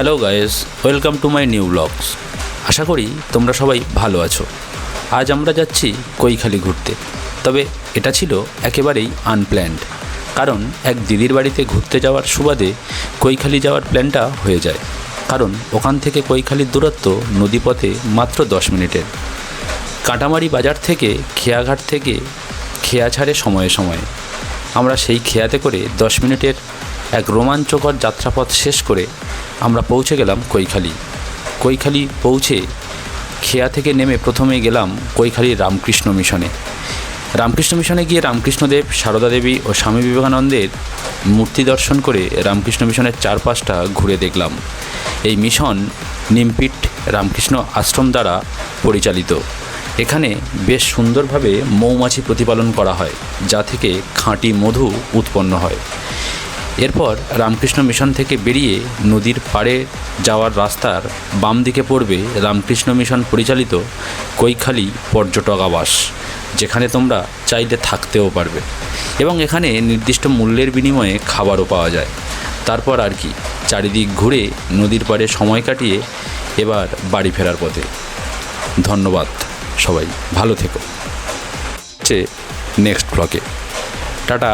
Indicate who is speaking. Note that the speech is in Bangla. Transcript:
Speaker 1: Hello guys welcome to my new blogs. আশা করি তোমরা সবাই ভালো আছো। আজ আমরা যাচ্ছি কৈখালি ঘুরতে। তবে এটা ছিল একেবারেই আনপ্ল্যান্ড কারণ এক দিদির বাড়িতে ঘুরতে যাওয়ার সুবাদে কৈখালি যাওয়ার প্ল্যানটা হয়ে যায়। কারণ ওখান থেকে কৈখালির দূরত্ব নদীপথে মাত্র দশ মিনিটের। কাঁটামারি বাজার থেকে খেয়াঘাট থেকে খেয়া ছাড়ে সময়ে সময়ে। আমরা সেই খেয়াতে করে দশ মিনিটের এক রোমাঞ্চকর যাত্রাপথ শেষ করে আমরা পৌঁছে গেলাম কৈখালি। কৈখালি পৌঁছে খেয়া থেকে নেমে প্রথমে গেলাম কৈখালি রামকৃষ্ণ মিশনে। রামকৃষ্ণ মিশনে গিয়ে রামকৃষ্ণদেব, সারদা দেবী ও স্বামী বিবেকানন্দের মূর্তি দর্শন করে রামকৃষ্ণ মিশনের চারপাশটা ঘুরে দেখলাম। এই মিশন নিমপিট রামকৃষ্ণ আশ্রম দ্বারা পরিচালিত। এখানে বেশ সুন্দরভাবে মৌমাছি প্রতিপালন করা হয়, যা থেকে খাঁটি মধু উৎপন্ন হয়। এরপর রামকৃষ্ণ মিশন থেকে বেরিয়ে নদীর পাড়ে যাওয়ার রাস্তার বাম দিকে পড়বে রামকৃষ্ণ মিশন পরিচালিত কৈখালি পর্যটক আবাস, যেখানে তোমরা চাইলে থাকতেও পারবে। এবং এখানে নির্দিষ্ট মূল্যের বিনিময়ে খাবারও পাওয়া যায়। তারপর আর কি, চারিদিক ঘুরে নদীর পাড়ে সময় কাটিয়ে এবার বাড়ি ফেরার পথে। ধন্যবাদ সবাই, ভালো থেকো। হচ্ছে নেক্সট ব্লকে টাটা।